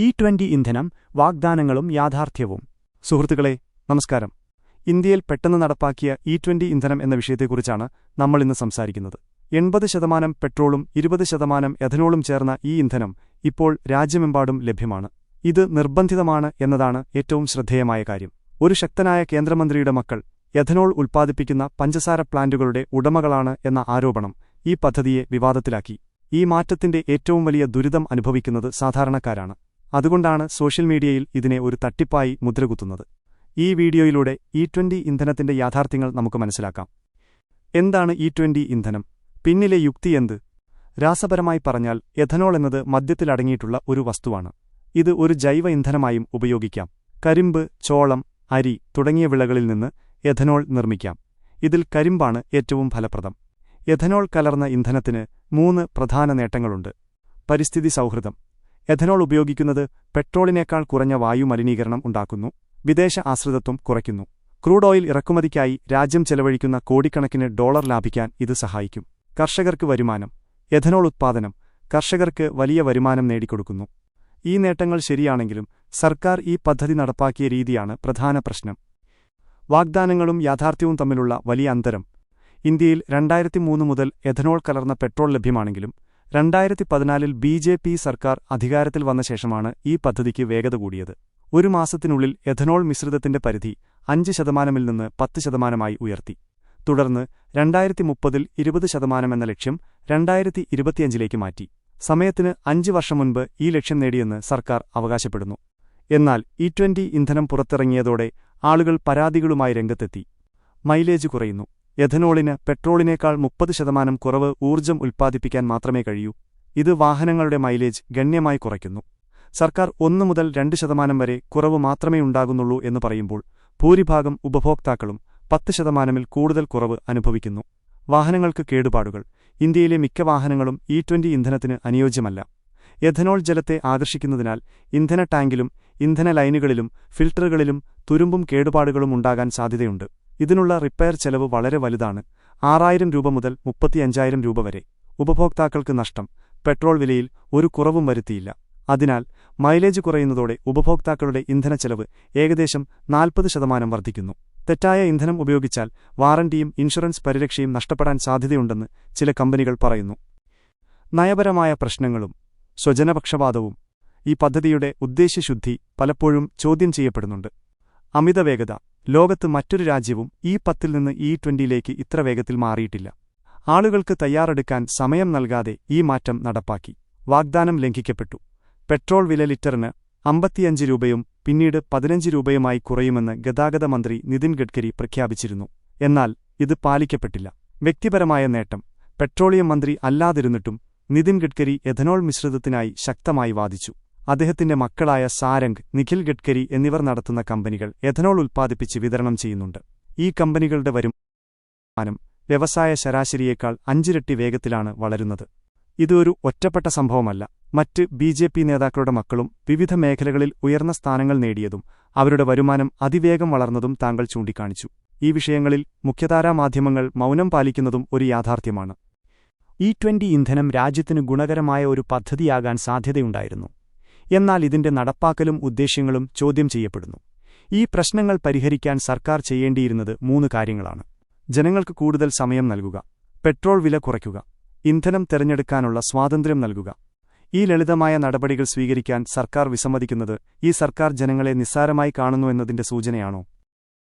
E twenty ഇന്ധനം വാഗ്ദാനങ്ങളും യാഥാർത്ഥ്യവും. സുഹൃത്തുക്കളെ നമസ്കാരം. ഇന്ത്യയിൽ പെട്ടെന്ന് നടപ്പാക്കിയ ഇ ട്വന്റി ഇന്ധനം എന്ന വിഷയത്തെക്കുറിച്ചാണ് നമ്മൾ ഇന്ന് സംസാരിക്കുന്നത്. എൺപത് ശതമാനം പെട്രോളും ഇരുപത് ശതമാനം എഥനോളും ചേർന്ന ഈ ഇന്ധനം ഇപ്പോൾ രാജ്യമെമ്പാടും ലഭ്യമാണ്. ഇത് നിർബന്ധിതമാണ് എന്നതാണ് ഏറ്റവും ശ്രദ്ധേയമായ കാര്യം. ഒരു ശക്തനായ കേന്ദ്രമന്ത്രിയുടെ മക്കൾ എഥനോൾ ഉൽപ്പാദിപ്പിക്കുന്ന പഞ്ചസാര പ്ലാന്റുകളുടെ ഉടമകളാണ് എന്ന ആരോപണം ഈ പദ്ധതിയെ വിവാദത്തിലാക്കി. ഈ മാറ്റത്തിന്റെ ഏറ്റവും വലിയ ദുരിതം അനുഭവിക്കുന്നത് സാധാരണക്കാരാണ്. അതുകൊണ്ടാണ് സോഷ്യൽ മീഡിയയിൽ ഇതിനെ ഒരു തട്ടിപ്പായി മുദ്രകുത്തുന്നത്. ഈ വീഡിയോയിലൂടെ ഇ ട്വന്റി ഇന്ധനത്തിന്റെ യാഥാർത്ഥ്യങ്ങൾ നമുക്ക് മനസ്സിലാക്കാം. എന്താണ് ഇ ട്വന്റി ഇന്ധനം? പിന്നിലെ യുക്തി എന്ത്? രാസപരമായി പറഞ്ഞാൽ എഥനോൾ എന്നത് മദ്യത്തിലടങ്ങിയിട്ടുള്ള ഒരു വസ്തുവാണ്. ഇത് ഒരു ജൈവ ഇന്ധനമായും ഉപയോഗിക്കാം. കരിമ്പ് ചോളം അരി തുടങ്ങിയ വിളകളിൽ നിന്ന് എഥനോൾ നിർമ്മിക്കാം. ഇതിൽ കരിമ്പാണ് ഏറ്റവും ഫലപ്രദം. എഥനോൾ കലർന്ന ഇന്ധനത്തിന് മൂന്ന് പ്രധാന നേട്ടങ്ങളുണ്ട്. പരിസ്ഥിതി സൗഹൃദം. എഥനോൾ ഉപയോഗിക്കുന്നത് പെട്രോളിനേക്കാൾ കുറഞ്ഞ വായു മലിനീകരണം ഉണ്ടാക്കുന്നു വിദേശ ആശ്രിതത്വം കുറയ്ക്കുന്നു. ക്രൂഡ് ഓയിൽ ഇറക്കുമതിക്കായി രാജ്യം ചെലവഴിക്കുന്ന കോടിക്കണക്കിന് ഡോളർ ലാഭിക്കാൻ ഇത് സഹായിക്കും. കർഷകർക്ക് വരുമാനം എഥനോൾ ഉത്പാദനം കർഷകർക്ക് വലിയ വരുമാനം നേടിക്കൊടുക്കുന്നു. ഈ നേട്ടങ്ങൾ ശരിയാണെങ്കിലും സർക്കാർ ഈ പദ്ധതി നടപ്പാക്കിയ രീതിയാണ് പ്രധാന പ്രശ്നം. വാഗ്ദാനങ്ങളും യാഥാർത്ഥ്യവും തമ്മിലുള്ള വലിയ അന്തരം. ഇന്ത്യയിൽ രണ്ടായിരത്തി മുതൽ എഥനോൾ കലർന്ന പെട്രോൾ ലഭ്യമാണെങ്കിലും രണ്ടായിരത്തി പതിനാലിൽ ബി ജെ പി സർക്കാർ അധികാരത്തിൽ വന്ന ശേഷമാണ് ഈ പദ്ധതിക്ക് വേഗത കൂടിയത്. ഒരു മാസത്തിനുള്ളിൽ എഥനോൾ മിശ്രിതത്തിന്റെ പരിധി അഞ്ച് ശതമാനമിൽ നിന്ന് പത്ത് ശതമാനമായി ഉയർത്തി. തുടർന്ന് രണ്ടായിരത്തി മുപ്പതിൽ ഇരുപത് ശതമാനമെന്ന ലക്ഷ്യം രണ്ടായിരത്തി ഇരുപത്തിയഞ്ചിലേക്ക് മാറ്റി. സമയത്തിന് അഞ്ച് വർഷം മുൻപ് ഈ ലക്ഷ്യം നേടിയെന്ന് സർക്കാർ അവകാശപ്പെടുന്നു. എന്നാൽ ഇ ട്വന്റി ഇന്ധനം പുറത്തിറങ്ങിയതോടെ ആളുകൾ പരാതികളുമായി രംഗത്തെത്തി. മൈലേജ് കുറയുന്നു. എഥനോളിന് പെട്രോളിനേക്കാൾ മുപ്പത് ശതമാനം കുറവ് ഊർജം ഉൽപ്പാദിപ്പിക്കാൻ മാത്രമേ കഴിയൂ. ഇത് വാഹനങ്ങളുടെ മൈലേജ് ഗണ്യമായി കുറയ്ക്കുന്നു. സർക്കാർ ഒന്നു മുതൽ രണ്ട് ശതമാനം വരെ കുറവ് മാത്രമേ ഉണ്ടാകുന്നുള്ളൂ എന്ന് പറയുമ്പോൾ ഭൂരിഭാഗം ഉപഭോക്താക്കളും പത്ത് ശതമാനമിൽ കൂടുതൽ കുറവ് അനുഭവിക്കുന്നു. വാഹനങ്ങൾക്ക് കേടുപാടുകൾ. ഇന്ത്യയിലെ മിക്ക വാഹനങ്ങളും ഇ ട്വന്റി ഇന്ധനത്തിന് അനുയോജ്യമല്ല. എഥനോൾ ജലത്തെ ആകർഷിക്കുന്നതിനാൽ ഇന്ധന ടാങ്കിലും ഇന്ധന ലൈനുകളിലും ഫിൽട്ടറുകളിലും തുരുമ്പും കേടുപാടുകളും ഉണ്ടാകാൻ സാധ്യതയുണ്ട്. ഇതിനുള്ള റിപ്പയർ ചെലവ് വളരെ വലുതാണ്. ആറായിരം രൂപ മുതൽ മുപ്പത്തിയഞ്ചായിരം രൂപ വരെ. ഉപഭോക്താക്കൾക്ക് നഷ്ടം. പെട്രോൾ വിലയിൽ ഒരു കുറവും വരുത്തിയില്ല. അതിനാൽ മൈലേജ് കുറയുന്നതോടെ ഉപഭോക്താക്കളുടെ ഇന്ധനച്ചെലവ് ഏകദേശം നാൽപ്പത് ശതമാനം വർദ്ധിക്കുന്നു. തെറ്റായ ഇന്ധനം ഉപയോഗിച്ചാൽ വാറണ്ടിയും ഇൻഷുറൻസ് പരിരക്ഷയും നഷ്ടപ്പെടാൻ സാധ്യതയുണ്ടെന്ന് ചില കമ്പനികൾ പറയുന്നു. നയപരമായ പ്രശ്നങ്ങളും സ്വജനപക്ഷപാതവും ഈ പദ്ധതിയുടെ ഉദ്ദേശ്യശുദ്ധി പലപ്പോഴും ചോദ്യം ചെയ്യപ്പെടുന്നുണ്ട്. അമിതവേഗത. ലോകത്ത് മറ്റൊരു രാജ്യവും ഈ പത്തിൽ നിന്ന് ഇ ട്വന്റിയിലേക്ക് ഇത്ര വേഗത്തിൽ മാറിയിട്ടില്ല. ആളുകൾക്ക് തയ്യാറെടുക്കാൻ സമയം നൽകാതെ ഈ മാറ്റം നടപ്പാക്കി. വാഗ്ദാനം ലംഘിക്കപ്പെട്ടു. പെട്രോൾ വില ലിറ്ററിന് അമ്പത്തിയഞ്ച് രൂപയും പിന്നീട് പതിനഞ്ച് രൂപയുമായി കുറയുമെന്ന് ഗതാഗത മന്ത്രി നിതിൻ ഗഡ്കരി പ്രഖ്യാപിച്ചിരുന്നു. എന്നാൽ ഇത് പാലിക്കപ്പെട്ടില്ല. വ്യക്തിപരമായ നേട്ടം. പെട്രോളിയം മന്ത്രി അല്ലാതിരുന്നിട്ടും നിതിൻ ഗഡ്കരി എഥനോൾ മിശ്രിതത്തിനായി ശക്തമായി വാദിച്ചു. അദ്ദേഹത്തിന്റെ മക്കളായ സാരംഗ് നിഖിൽ ഗഡ്കരി എന്നിവർ നടത്തുന്ന കമ്പനികൾ എഥനോൾ ഉൽപ്പാദിപ്പിച്ച് വിതരണം ചെയ്യുന്നുണ്ട്. ഈ കമ്പനികളുടെ വരുമാനം വ്യവസായ ശരാശരിയേക്കാൾ അഞ്ചിരട്ടി വേഗത്തിലാണ് വളരുന്നത്. ഇതൊരു ഒറ്റപ്പെട്ട സംഭവമല്ല. മറ്റ് ബി ജെ പി നേതാക്കളുടെ മക്കളും വിവിധ മേഖലകളിൽ ഉയർന്ന സ്ഥാനങ്ങൾ നേടിയതും അവരുടെ വരുമാനം അതിവേഗം വളർന്നതും താങ്കൾ ചൂണ്ടിക്കാണിച്ചു. ഈ വിഷയങ്ങളിൽ മുഖ്യധാരാ മാധ്യമങ്ങൾ മൗനം പാലിക്കുന്നതും ഒരു യാഥാർത്ഥ്യമാണ്. ഇ ഇന്ധനം രാജ്യത്തിന് ഗുണകരമായ ഒരു പദ്ധതിയാകാൻ സാധ്യതയുണ്ടായിരുന്നു. എന്നാൽ ഇതിന്റെ നടപ്പാക്കലും ഉദ്ദേശ്യങ്ങളും ചോദ്യം ചെയ്യപ്പെടുന്നു. ഈ പ്രശ്നങ്ങൾ പരിഹരിക്കാൻ സർക്കാർ ചെയ്യേണ്ടിയിരുന്നത് മൂന്ന് കാര്യങ്ങളാണ്. ജനങ്ങൾക്ക് കൂടുതൽ സമയം നൽകുക. പെട്രോൾ വില കുറയ്ക്കുക. ഇന്ധനം തെരഞ്ഞെടുക്കാനുള്ള സ്വാതന്ത്ര്യം നൽകുക. ഈ ലളിതമായ നടപടികൾ സ്വീകരിക്കാൻ സർക്കാർ വിസമ്മതിക്കുന്നത് ഈ സർക്കാർ ജനങ്ങളെ നിസ്സാരമായി കാണുന്നു എന്നതിന്റെ സൂചനയാണോ?